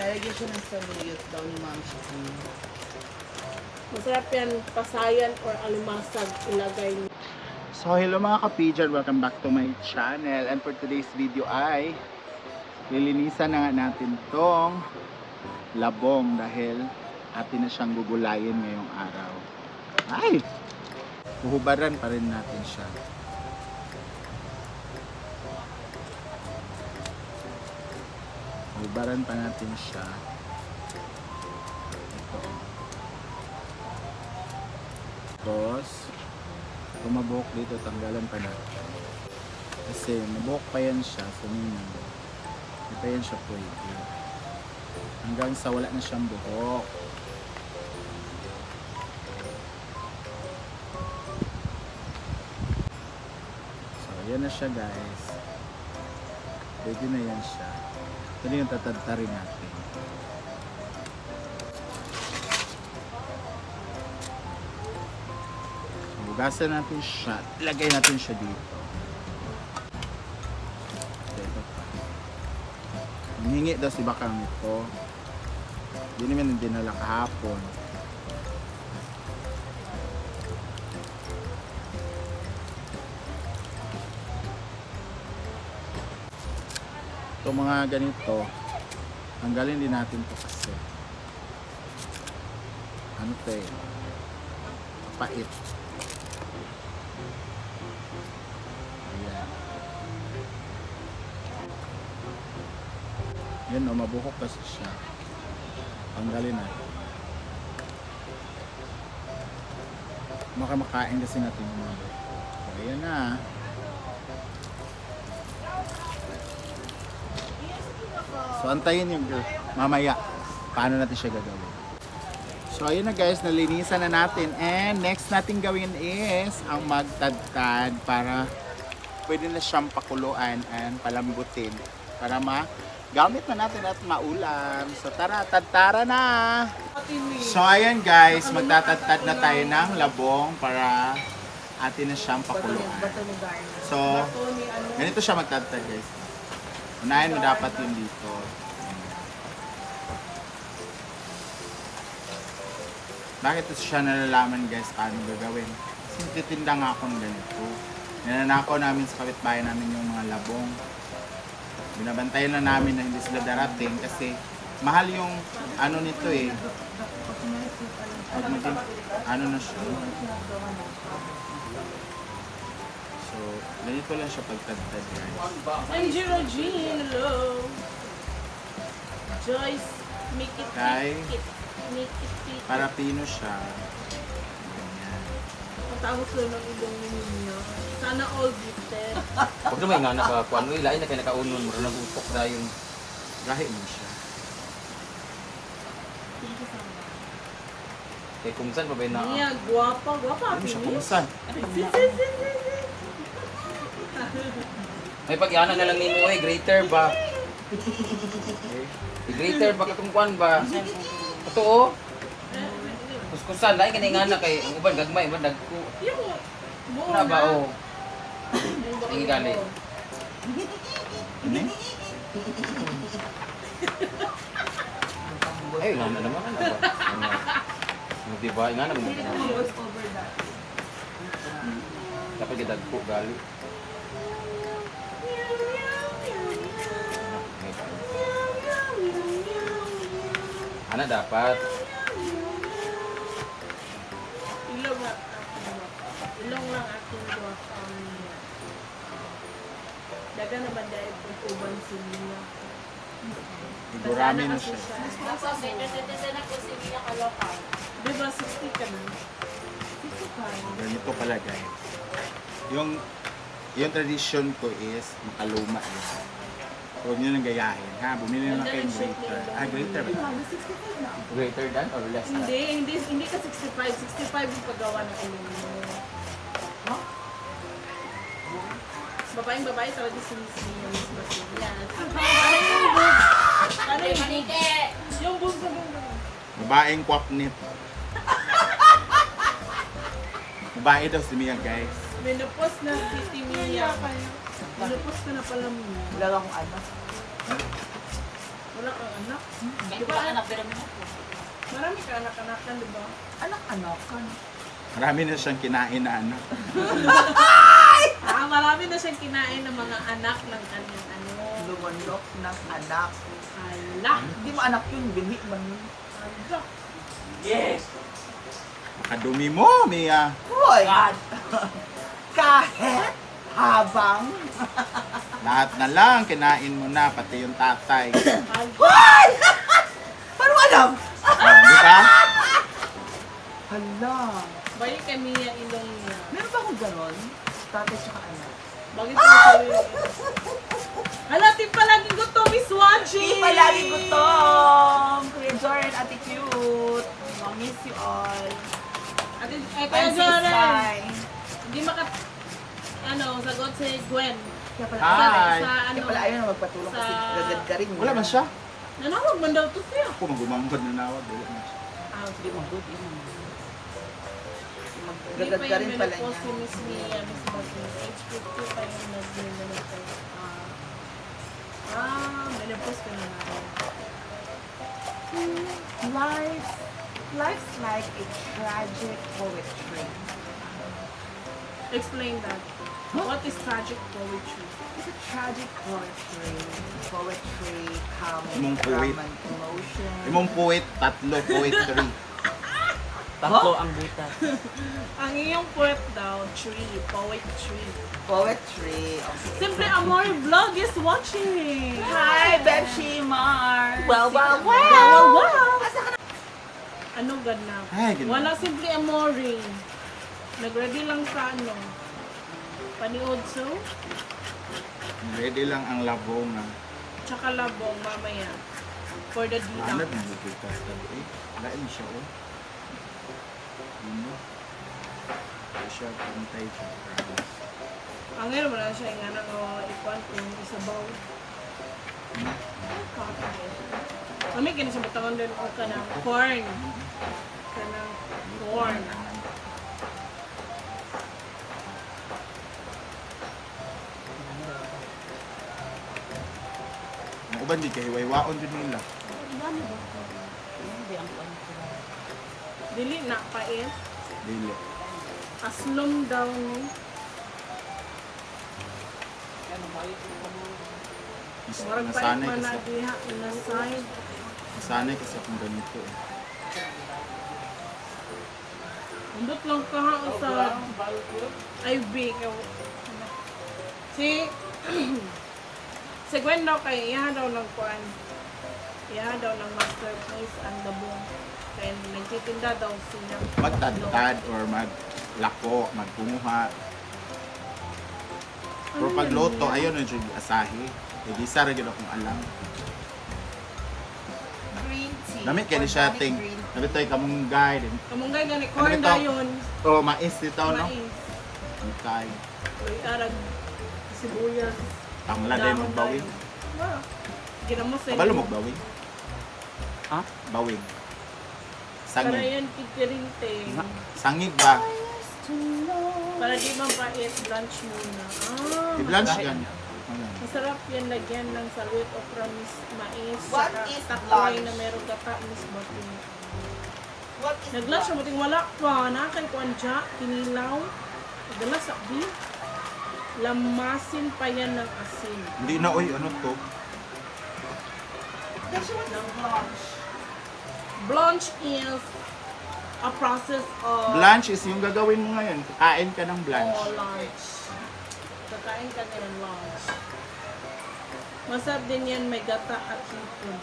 Lalagyan siya ng saluyot daw ni Ma'am Shani. Masarap yan, pasayan or alimasag ilagay niyo. So hello mga kapijan, welcome back to my channel and for today's video ay lilinisan na nga natin tong labong dahil atin na siyang gugulayin ngayong araw. Ay! Buhubaran pa rin natin siya. Buhubaran pa natin siya. Ito. Tapos, kung dito, tanggalan pa natin. Kasi mabuhok pa yan siya, so meaning, hindi pa yan siya pwede. Hanggang sa wala na siyang buhok. So, yan na siya guys. Pwede na yan siya. Ito na yung tatadtarin natin. Hugasan natin siya. Ilagay natin siya dito. Hinihingi daw si Bakang ito. Hindi naman yung dinala kahapon. Itong mga ganito, tanggalin din natin to kasi. Ano to eh? Pait. Ayan. Yan o, mabuhok kasi siya. Tanggalin natin. Makamakain kasi natin yung mga ayan na. So, antayin yung girl. Mamaya, paano natin siya gagawin. So, ayun na guys, nalinisan na natin. And next natin gawin is ang magtadtad para pwede na siyang pakuluan and palambutin para ma gamit na natin at maulam. So, tara, tadtara na! So, ayan guys, magtatadtad na tayo ng labong para atin na siyang pakuluan. So. Ganito siya magtatag guys. Unahin mo dapat yung dito. Bakit ito siya nalalaman guys paano gagawin? Kasi titinda nga ako ng ganito. Ninanakaw namin sa kapitbahay namin yung mga labong. Binabantayan na namin na hindi sila darating kasi mahal yung ano nito eh. Pag maging, ano na siya. So, ganito lang siya pagtagtad guys. I'm Giro Jean, hello. Joyce, make it make it make it fit. Para pino siya. Ganyan. Matawag ko ng ibang ninyo. Sana all gifted. Huwag naman nga nakakuan mo, ilain na kayo nakaunon, mura nag-utok na yung Gahi mo siya. kay kung saan pa ba yun na Niya, guwapa, guwapa. Ano siya Ate kumusan? May pag-iana na lang nimo eh, greater ba? Eh, greater ba katong kuan ba? Totoo? Kuskusan, lain ka na nga kay ang uban gagmay, uban dagko. Na ba na. o? Tingin gali. Ano? Ay, nga na naman ano ba? Ano di ba? Nga naman. Dapat gidagko gali. Ana dapat. Ilong lang. Ilong lang aking guwapa. Daga naman dahil uban si Mia. Gurami na siya. Di ba 60 ka na? 65. Ganito pala guys. Yung yung tradition ko is makaluma yun. Huwag nyo nang gayahin. Ha? Bumili na lang kayong grater. Ah, grater ba? Greater than or less than? Hindi, hindi, hindi ka 65. 65 yung paggawa ng ilong mo. Babaeng babae talaga sinisini yung Miss Basilias. Ano yung boobs? Ano yung boobs? Yung boobs na boobs. Babaeng kwapnip. Babae daw si Mia guys. Menopause na si Timia. Menopause ka na pala Mia. Wala akong anak. Wala kang anak. Di ba anak, pero Marami ka anak-anakan, di ba? Anak-anak ka. Marami na siyang kinain na ano. Ah, marami na siyang kinain ng mga anak ng kanyang ano. Lumanok ng anak. Ala! Hindi mo anak yun, binhi man yun. Ala! Kadumi mo, Mia. Hoy! Kahit habang Lahat na lang, kinain mo na, pati yung tatay. Hoy! Paano mo alam? Di ba? Hala. Bayo kami yung ilong niya. Meron ba akong ganon? Tatay tsaka anak. Bakit sinasabi yung Hala, di palagi ko to, Miss Watching! Hindi palagi gutom! Kuya Jordan, ate cute. I miss you all. Ate, eh, Joran, Sai. hindi maka... Ano, sagot si Gwen. Kaya pala, Hi. Sa, sa kaya ano, pala ayaw na magpatulong kasi sa- gagad ka rin. Wala man siya. nanawag man daw to siya. Ako magumangkod na nawag. Wala man siya. Ah, Hindi mo good. Hindi mo Hindi Gagad ka rin pala niya. si Miss Mia, Miss Bagnes. Age 50 pa yung nag-menopause. Ah, ah, menopause ka na na. Life, life's like a tragic poetry. Explain that. What is tragic poetry? It's a tragic poetry. Poetry comes Imong poet. an emotion. Imong poet, tatlo, poetry. Tatlo ang butas. Ang iyong poet daw, tree, poetry. Poetry. Okay. Simple Amor Vlog is watching! Hi, Bebshi Mars. Well, well, Wow, wow! Ano ganda? Ay, ganda. Wala simple Amore. Nag-ready lang sa ano. Paniod so, Ready lang ang labong. ah. tsaka labong mamaya. For the Ano dina. na magkikas ka eh? Lain siya oh. Ano? Ay siya, pantay siya. Ang ngayon wala siya nga nang uh, ikuan kung isabaw. Kami kini sa batangan din o ka ng corn. Ka ng corn. Ang uban di kay hiwaywaon din nila. Hindi ang ano sila. Dili na pait. Dili. Aslom daw ni. Is- Murag pait Nasanay man na kasi. diha na side. Nasanay kasi akong ganito eh. Undot lang ka ha sa IB. Si si Gwen daw kay iya daw ng kuan. Iya daw ng masterpiece ang dabong. Kaya nagtitinda daw siya. Magtadtad or maglako, magpunguha. Pero Ano pag yan niya? ayun na siya asahi. Eh, di sa rin akong alam. Green tea. Dami kaya ni siya Organic ting. green tea. Sabi tayo kamunggay din. Kamunggay gani Ano corn ito? dayon. Oh, mais dito, no? Mais. Mutay. Uy, arag sibuyas. Tangla din dahon magbawig. dayon. Wow. Ginamos sa Kabalo magbawig? Ha? Bawig. Para Sangig. yan kikirinting. Sangig ba? Para di mapait, lunch muna. Ah, I-blanch yan. Ayan. Masarap yan lagyan ng salwit okra mis mais. What saka is takoy lunch? na meron gata mis batin. What is Nag-lunch na muting wala pa. Nakay ko anja, kinilaw. Nagdala sa bi. Lamasin pa yan ng asin. Hindi na, oy, ano to? That's what is blanche. Blanch is a process of Blanch is yung gagawin mo ngayon. Kain ka ng blanch. Oh, lunch. Kakain ka ng lunch. Masarap din yan, may gata at hipon.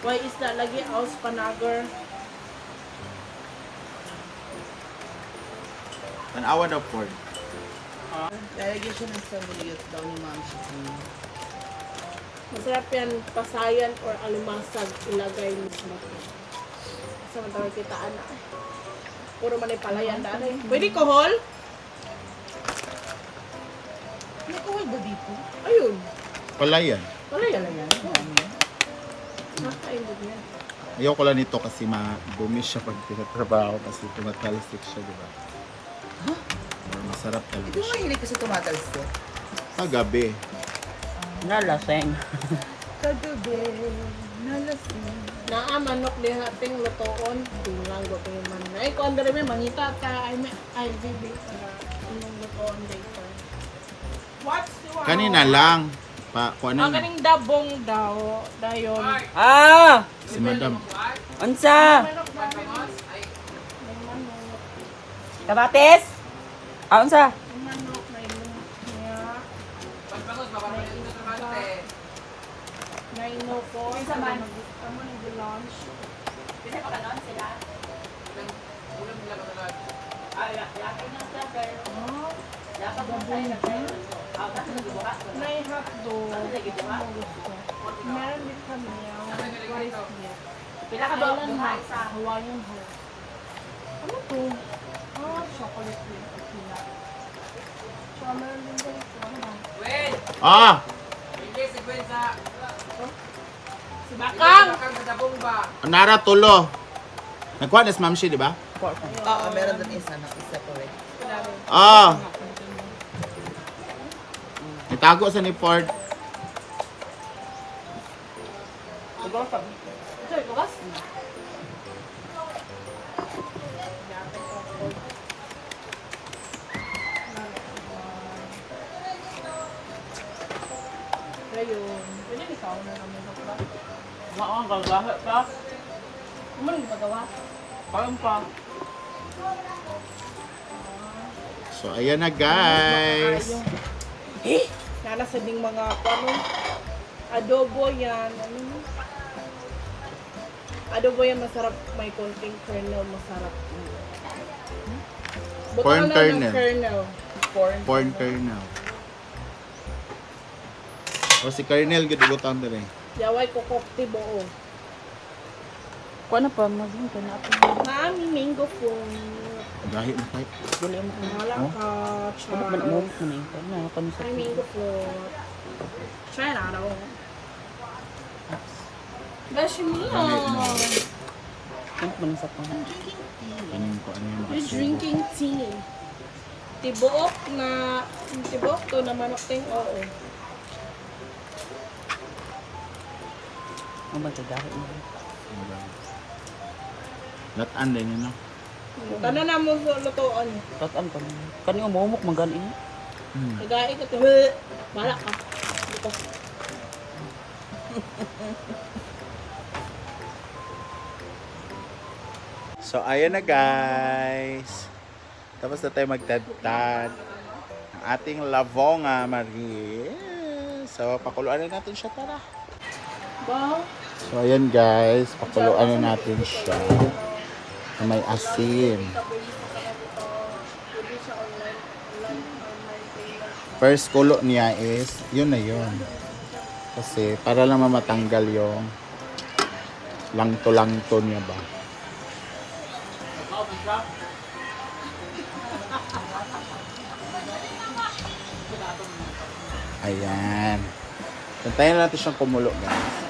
Why is that lagi aus panagar? Tanawa daw po. Lalagyan siya ng saluyot daw ni Ma'am Shizzy. Masarap yan pasayan or alimasag ilagay mismo. Sa matawag kita anak. Puro man ay palayan dahil. Pwede kohol? May kuwal ba dito? Ayun. Palayan. Palayan. Yan. Din yan. Ayoko lang nito kasi madumi siya pag tinatrabaho kasi tumatalisik siya, di ba? Or mas Sarap talaga. Hindi mo mahilig kasi tumatalsik. Kagabi. Nalaseng. Naa manok di hating lutoon. Tulang go kayo man. Ay ko andre may mangita ta ay may ay bibi para inong lutoon later. What's the Kanina lang. Pa, kung Ang ano kaning dabong daw dayon. Ah! si madam. Unsa? Kabates? Ah, unsa? Ang manok na ilong niya. Na ino ko. Sa man. Amo nang lunch. Kasi pa kanon sila. Ay, lakay na sa pero. Dapat mo tayo na tayo. Ah, kasi nagbubukas ko. May hotdog. Ang gusto. Meron din kami yung is this? Pila ka Hawaiian ha? hot. Hawaiian hot. Ano to? Ah, chocolate with tequila. So, meron din ganito. Ano ba? Ah! Si Bakang! Nara tulo. Nagkuha na si Ma'am Shi, di ba? Oo, meron doon isa na i-separate. Ah! Itago sa ni Ford. Ayun. Pwede ikaw na namin ito ba? Maong gagahe pa. Nang pagawa? Parang pa. So, ayan na guys. Eh? Nana sa ding mga ano? Adobo yan. Ano? Adobo yan masarap. May konting kernel masarap. Buto Corn kernel. kernel. Corn. Corn kernel. O si Kernel, gidugutan din eh. Yaway ko kokti buo. Kuha na pa, maging ka na ako. Mami, mango foam. Gahi na kahit. Duli mo. Wala Oh? ka, Ano ba na mo? Charles. Ano yung ka na? Kano sa Ay, mango float. Try na daw. Beshi Mia. Ano man sa pa? Kanin ko ano yung You're makasubo. drinking tea. Tibuok na, tibuok to na manok ting oo. Ano ba gagahe mo? Latan din yun, no? Tanan na mo sa lutoan. Tataan ka. Kani nga momok magaling. Hmm. Nagain ka to. Bala ka. Dito. So, ayan na guys. Tapos na tayo magtadtad. Ang ating lavonga, Marie. So, pakuluan na natin siya, tara. Ba? So, ayan guys. Pakuluan na natin siya. Na may asin. First kulo niya is, yun na yun. Kasi, para lang mamatanggal yung langto-langto niya ba. Ayan. Tantayin natin siyang kumulo guys.